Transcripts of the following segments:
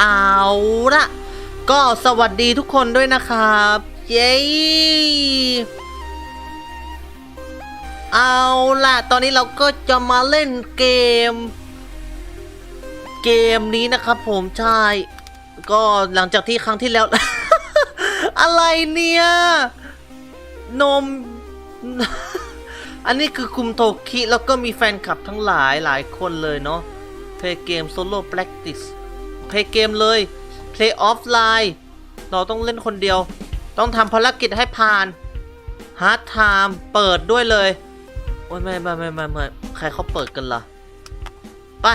เอาละก็สวัสดีทุกคนด้วยนะครับ เย้ เอาล่ะ ตอนนี้เราก็จะมาเล่นเกม เกมนี้นะครับผมใช่ ก็หลังจากที่ครั้งที่แล้ว อะไรเนี่ย นม อันนี้คือคุมโทคิ แล้วก็มีแฟนคลับทั้งหลายหลายคนเลยเนาะ Play Game Solo Practice Play เคลเกมเลย Play Offline เราต้องเล่นคนเดียว ต้องทำภารกิจให้ผ่าน Hard Time เปิดด้วยเลย โอ้ยไม่ไม่ไม่ไม่ไม่ใครเขาเปิดกันล่ะ ไป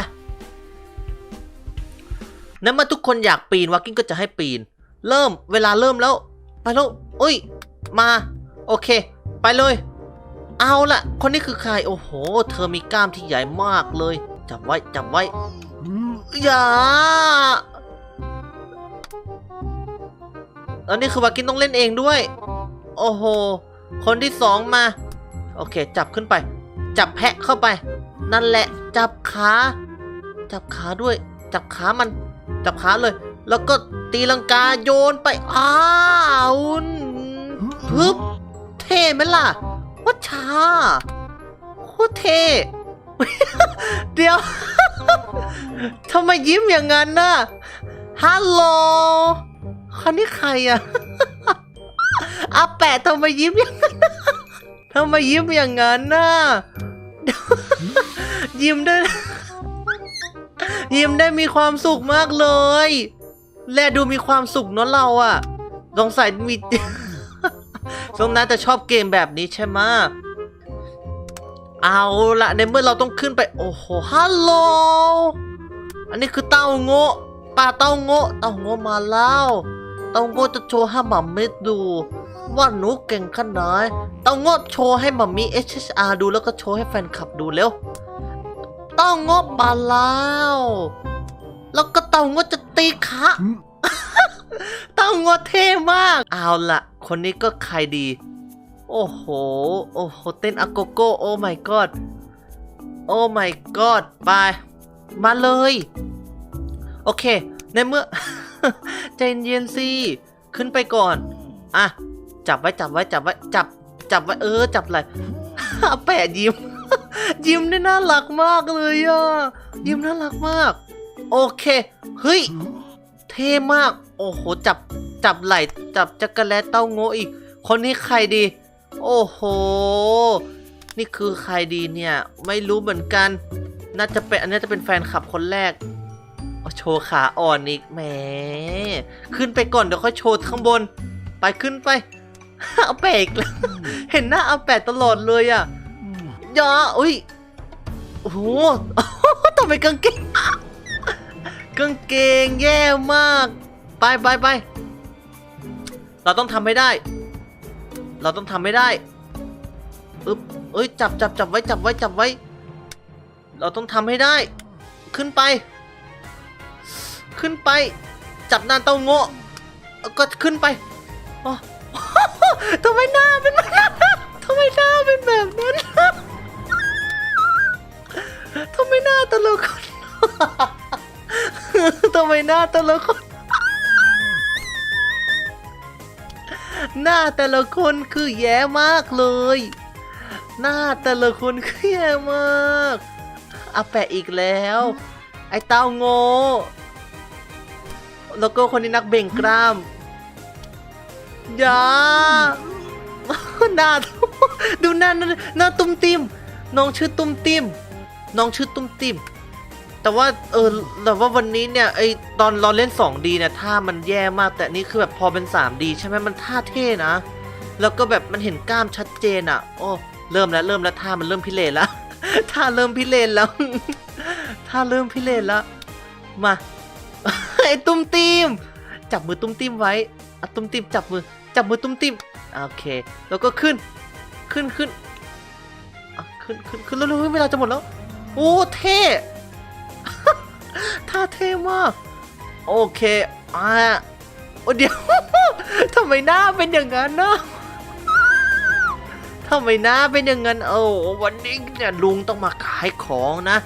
นั้นเมื่อทุกคนอยากปีนวากิ้งก็จะให้ปีน เริ่มเวลาเริ่มแล้ว ไปแล้วอุ้ย มา โอเค ไปเลย เอาละคนนี้คือใคร โอ้โห เธอมีกล้ามที่ใหญ่มากเลยจับไว้จับไว้ อย่าอันนี้คือวากินต้องเล่นเองด้วย โอ้โห คนที่สองมา โอเค จับขึ้นไป จับแพะเข้าไป นั่นแหละ จับขา จับขาด้วย จับขามัน จับขาเลย แล้วก็ตีลังกาโยนไป อ้าวพึบ เท่ไหมล่ะว่าช้าโคตรเท่ เดี๋ยวทำไมยิ้มอย่างนั้นน่ะฮัลโหลคนนี้ใครอะอาแปะทำไมยิ้มอย่างนั้นทำไมยิ้มอย่างนั้นน่ะยิ้มได้ ยิ้มได้มีความสุขมากเลย และดูมีความสุขเนอะเราอะสงสัยมีสงน่าจะชอบเกมแบบนี้ใช่ไหม เอาละในเมื่อเราต้องขึ้นไป โอ้โห ฮัลโหล อันนี้คือเต้าโง่ปลาเต้าโง่เต้าโง่มาแล้ว เต้าโง่จะโชว์ให้หมัมมิดู ว่าหนูเก่งขนาดไหนเต้าโง่โชว์ให้หมัมมี่ HHR ดูแล้วก็โชว์ให้แฟนคลับดูเร็ว เต้าโง่มาแล้ว แล้วก็เต้าโง่จะตีขาเต้าโง่เท่มาก เอาละคนนี้ก็ใครดี โอ้โห โอ้โห เต้นอาโกโก้ โอ้ my god โอ้ my god ไป มาเลย โอเค ในเมื่อ ใจเย็นสิ ขึ้นไปก่อน อะ จับไว้ จับไว้ จับไว้ จับ จับไว้ เออ จับอะไรแปะยิ้ม ยิ้มได้น่ารักมากเลยอะ ยิ้มน่ารักมาก โอเค เฮ้ย เท่มาก โอ้โห จับ จับไหล่ จับจักรแลเต้าโง่อีก คนนี้ใครดี โอ้โห นี่คือใครดีเนี่ย ไม่รู้เหมือนกัน น่าจะเป็นอันนี้จะเป็นแฟนคลับคนแรกเอาโชว์ขาอ่อนอีกแหม ขึ้นไปก่อนเดี๋ยวค่อยโชว์ข้างบน ไปขึ้นไป เอาแปะอีกแล้ว เห็นหน้าเอาแปะตลอดเลยอะย่าอุ้ย โอ้โหทำไมกางเกงกางเกงแย่มาก ไปไปไป เราต้องทำให้ได้ เราต้องทำให้ได้อึ๊บเอ้ยจับจับจับไว้จับไว้จับไว้ เราต้องทำให้ได้ ขึ้นไป ขึ้นไป จับนานเต้าโง่ก็ขึ้นไปอ๋อทำไมหน้าเป็นแบบนั้นทำไมหน้าเป็นแบบนั้นทำไมหน้าตละคนทำไมหน้าตละ หน้าแต่ละคนคือแย่มากเลย หน้าแต่ละคนคือแย่มากอาแปะอีกแล้ว ไอ้เต้าโง่แล้วก็คนนี้นักเบ่งกล้ามอย่าหน้าดูหน้าหน้าหน้าตุ้มติมน้องชื่อตุ้มติมน้องชื่อตุ้มติม แต่ว่าเออแต่ว่าวันนี้เนี่ยไอตอนเราเล่น 2D เนี่ยท่ามันแย่มากแต่นี่คือแบบพอเป็น 3D ใช่ไหมมันท่าเท่นะ แล้วก็แบบมันเห็นกล้ามชัดเจนอะโอ้เริ่มแล้วเริ่มแล้วท่ามันเริ่มพิเรนแล้วท่าเริ่มพิเรนแล้วท่าเริ่มพิเรนแล้วมาไอตุ้มติมจับมือตุ้มติมไว้อะตุ้มติมจับมือจับมือตุ้มติมอะโอเค แล้วก็ขึ้นขึ้นขึ้นอะขึ้นขึ้นขึ้นแล้วเวลาจะหมดแล้วโอ้เท่ ท่าเท่มาก โอเคอ่าโอ้เดี๋ยว ทำไมหน้าเป็นอย่างนั้นนะทำไมหน้าเป็นอย่างนั้นโอ้วันนี้เนี่ยลุงต้องมาขายของนะ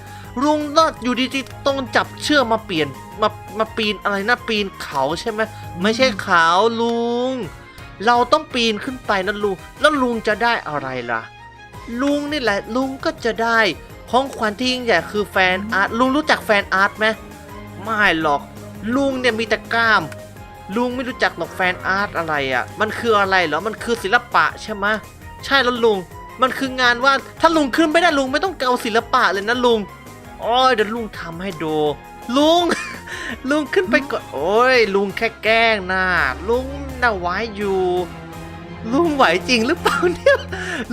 ลุงน่าอยู่ดีๆต้องจับเชือกมาเปลี่ยนมามาปีนอะไรนะปีนเขาใช่ไหมไม่ใช่เขาลุง เราต้องปีนขึ้นไปนะลุง แล้วลุงจะได้อะไรล่ะ ลุงนี่แหละลุงก็จะได้ ของขวัญที่ยิ่งใหญ่คือแฟนอาร์ตลุงรู้จักแฟนอาร์ตไหมไม่หรอก ลุงเนี่ยมีแต่กล้าม ลุงไม่รู้จักหรอกแฟนอาร์ตอะไรอะ่ะ มันคืออะไรเหรอมันคือศิลปะใช่ไหมใช่แล้วลุง มันคืองานว่าดถ้าลุงขึ้นไม่ได้ลุงไม่ต้องเกาศิลปะเลยนะลุงโอ้ยเดี๋ยวลุงทำให้ดู ลุง ลุงขึ้นไปก่อนโอ้ยลุงแค่แกล้งนะลุงน่าไว้อยู่ลุงไหวจริงหรือเปล่าเนี่ย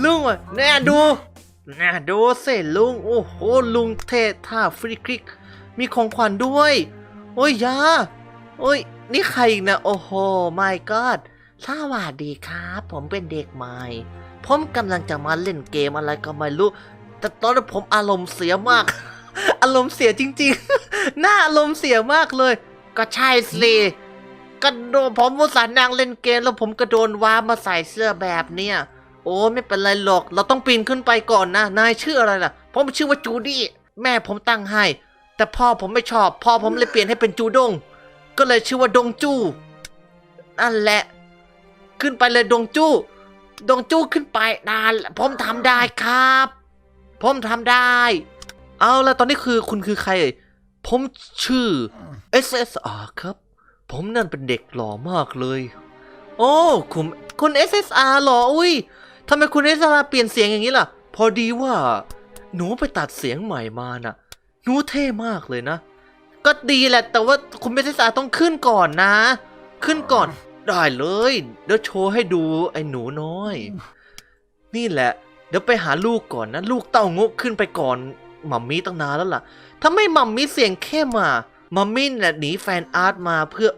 ลุงอะแน่ดู น่าดูสิลุง โอ้โห ลุงเทท่าฟรีคลิก มีของขวัญด้วย โอ้ยยาโอ้ย นี่ใครอีกนะ โอ้โห my god สวัสดีครับ ผมเป็นเด็กใหม่ ผมกำลังจะมาเล่นเกมอะไรก็ไม่รู้ แต่ตอนนี้ผมอารมณ์เสียมาก อารมณ์เสียจริงๆ หน้าอารมณ์เสียมากเลย ก็ใช่สิกระโดดผมอุสานั่งเล่นเกมแล้วผมกระโดนว้ามาใส่เสื้อแบบเนี้ย โอ้ไม่เป็นไรหรอก เราต้องปีนขึ้นไปก่อนนะ นายชื่ออะไรล่ะ ผมชื่อว่าจูดี้ แม่ผมตั้งให้ แต่พ่อผมไม่ชอบ พ่อผมเลยเปลี่ยนให้เป็นจูดง ก็เลยชื่อว่าดงจู้นั่นแหละ ขึ้นไปเลยดงจู้ ดงจู้ขึ้นไปนานผมทำได้ครับ ผมทำได้ เอาละตอนนี้คือคุณคือใคร ผมชื่อ SSR ครับ ผมนั่นเป็นเด็กหล่อมากเลย โอ้คุณคุณ SSR เหรอ อุ้ย ทำไมคุณ SSR เปลี่ยนเสียงอย่างนี้ล่ะ พอดีว่า หนูไปตัดเสียงใหม่มาน่ะ หนูเท่มากเลยนะ ก็ดีแหละ แต่ว่าคุณ SSR ต้องขึ้นก่อนนะ ขึ้นก่อน ได้เลย เดี๋ยวโชว์ให้ดูไอ้หนูน้อย นี่แหละ เดี๋ยวไปหาลูกก่อนนะ ลูกเต้างกขึ้นไปก่อนมัมมี่ตั้งนานแล้วล่ะ ถ้าไม่มัมมี่เสียงเข้มอะมัมมี่น่ะหนีแฟนอาร์ตมาเพื่อ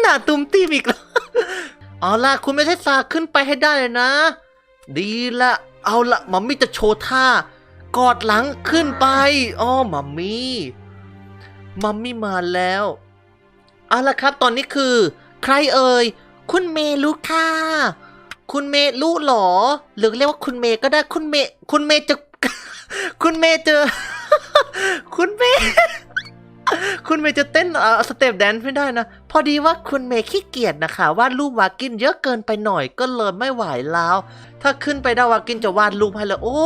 หน้าตุ้มตีมอีกแล้ว เอาล่ะ คุณไม่ใช่ซาขึ้นไปให้ได้เลยนะ ดีละ เอาละมัมมี่จะโชว์ท่ากอดหลังขึ้นไปอ๋อมัมมี่มัมมี่มาแล้วเอาละครับ ตอนนี้คือ ใครเอ่ย คุณเมย์ลูกค่ะ คุณเมย์รู้หรอ หรือเรียกว่าคุณเมย์ก็ได้คุณเมย์คุณเมย์จะ คุณเมย์เจอ คุณเมย์ คุณเมย์จะเต้นเอ่อสเต็ปแดนซ์ไม่ได้นะ พอดีว่าคุณเมย์ขี้เกียจนะคะวาดรูปวากินเยอะเกินไปหน่อยก็เลยไม่ไหวแล้ว ถ้าขึ้นไปได้วากินจะวาดรูปให้เลยโอ้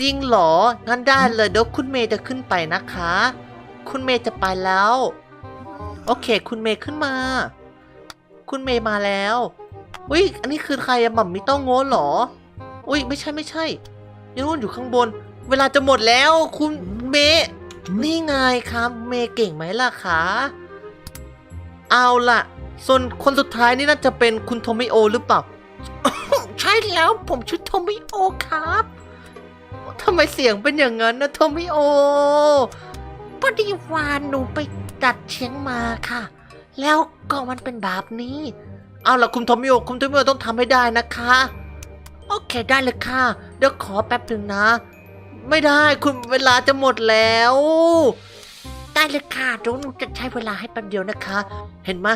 จริงเหรอ งั้นได้เลยเดี๋ยวคุณเมย์จะขึ้นไปนะคะ คุณเมย์จะไปแล้ว โอเค คุณเมย์ขึ้นมา คุณเมย์มาแล้วอุ้ยอันนี้คือใครอะหม่ำมิต้องโง่เหรอ อุ้ยไม่ใช่ไม่ใช่ยังนู่นอยู่ข้างบน เวลาจะหมดแล้ว คุณเมย์ นี่ไงครับเมย์เก่งไหมล่ะคะเอาล่ะ ส่วนคนสุดท้ายนี่น่าจะเป็นคุณโทมิโอหรือเปล่า ใช่แล้วผมชื่อโทมิโอครับทำไมเสียงเป็นอย่างนั้นนะโทมิโอพอดีวานหนูไปตัดเชียงมาค่ะ แล้วก็มันเป็นแบบนี้ เอาล่ะคุณโทมิโอคุณโทมิโอต้องทำให้ได้นะคะ โอเคได้เลยค่ะ เดี๋ยวขอแป๊บหนึ่งนะ ไม่ได้คุณเวลาจะหมดแล้ว ได้เลยค่ะเดี๋ยวหนูจะใช้เวลาให้แป๊บเดียวนะคะ เห็นไหม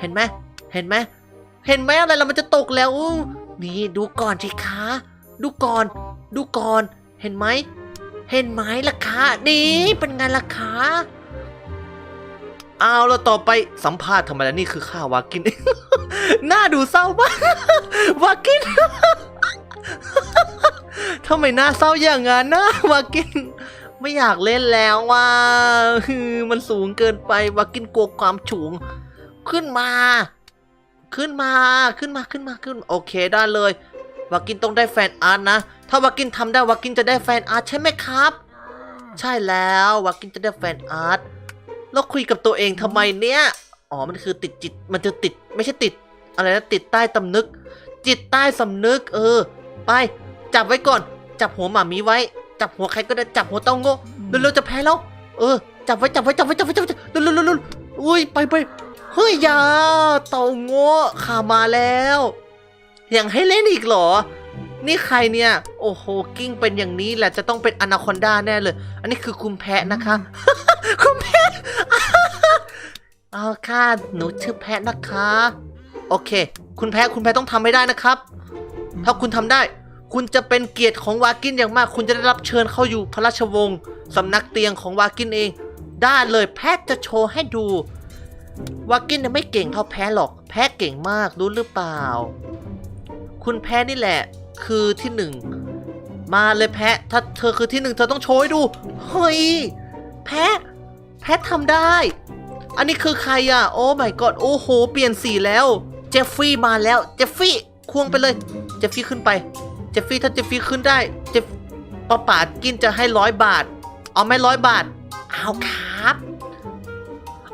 เห็นไหมเห็นไหมเห็นไหมอะไรเรามันจะตกแล้วนี่ดูก่อนสิคะดูก่อน ดูก่อน เห็นไหม เห็นไหมล่ะคะนี่เป็นไงล่ะคะเอาแล้วต่อไปสัมภาษณ์ธรรมดานี่คือข้าวากิน หน้าดูเศร้ามากวากิน ทำไมหน้าเศร้าอย่างนั้นนะวากิน ไม่อยากเล่นแล้วว่ามันสูงเกินไปวากินกลัวความสูง ขึ้นมา ขึ้นมาขึ้นมาขึ้นมาขึ้น โอเคได้เลยวากินต้องได้แฟนอาร์ตนะ ถ้าวากินทำได้วากินจะได้แฟนอาร์ตใช่ไหมครับ ใช่แล้ววากินจะได้แฟนอาร์ตแล้วคุยกับตัวเองทำไมเนี่ยอ๋อมันคือติดจิตมันจะติดไม่ใช่ติด อะไรนะติดใต้ตำนึก จิตใต้สำนึก เออ ไป จับไว้ก่อน จับหัวหมามีไว้ จับหัวใครก็ได้จับหัวเต้าโง่เร็วๆจะแพ้แล้ว เออ จับไว้จับไว้จับไว้จับไว้จับไว้เร็วๆเร็วๆอุ้ยไปไปเฮ้ยอยาเต่าโง่ขามาแล้วยังให้เล่นอีกเหรอ นี่ใครเนี่ย โอ้โหกิ้งเป็นอย่างนี้แหละจะต้องเป็นอนาคอนดาแน่เลย อันนี้คือคุณแพะนะคะ คุณแพะเอาค่ะหนูชื่อแพะนะคะ โอเค คุณแพะคุณแพะต้องทำไม่ได้นะครับ ถ้าคุณทำได้ คุณจะเป็นเกียรติของวากินอย่างมาก คุณจะได้รับเชิญเข้าอยู่พระราชวงศ์สำนักเตียงของวากินเอง ได้เลยแพทย์จะโชว์ให้ดู วากินไม่เก่งเท่าแพ้หรอก แพ้เก่งมากรู้หรือเปล่า คุณแพ้นี่แหละ คือที่หนึ่ง มาเลยแพ้ถ้าเธอคือที่หนึ่งเธอต้องโชว์ให้ดู เฮ้ย แพ้ แพ้ทำได้ อันนี้คือใครอะ โอ้ my god โอ้โห เปลี่ยนสีแล้ว เจฟฟี่มาแล้ว เจฟฟี่ควงไปเลย เจฟฟี่ขึ้นไป เจฟฟี่ถ้าเจฟฟี่ขึ้นได้ เจฟป้าป่ากินจะให้ร้อยบาท เอาไหมร้อยบาท เอาครับ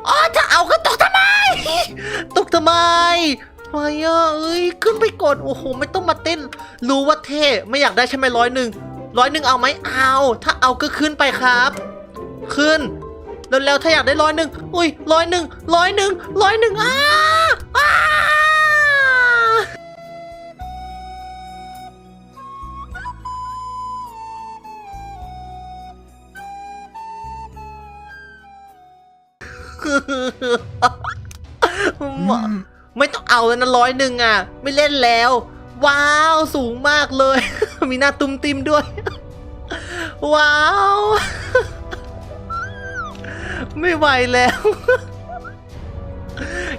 อ๋อจะเอาก็ตกทำไม ตกทำไมทำไมอะเอ้ยขึ้นไปกดโอ้โหไม่ต้องมาเต้น รู้ว่าเท่ไม่อยากได้ใช่ไหมร้อยหนึ่งร้อยหนึ่งเอาไหมเอา ถ้าเอาก็ขึ้นไปครับ ขึ้นเร็วๆถ้าอยากได้ร้อยหนึ่งอุ้ยร้อยหนึ่งร้อยหนึ่งร้อยหนึ่งอ้าอ้า ไม่ต้องเอาแล้วนะร้อยหนึ่งอะ ไม่เล่นแล้ว ว้าวสูงมากเลย มีหน้าตุ้มติมด้วย ว้าว ไม่ไหวแล้ว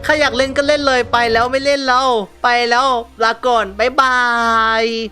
ใครอยากเล่นก็เล่นเลยไปแล้วไม่เล่นแล้ว ไปแล้วลาก่อน บ๊ายบาย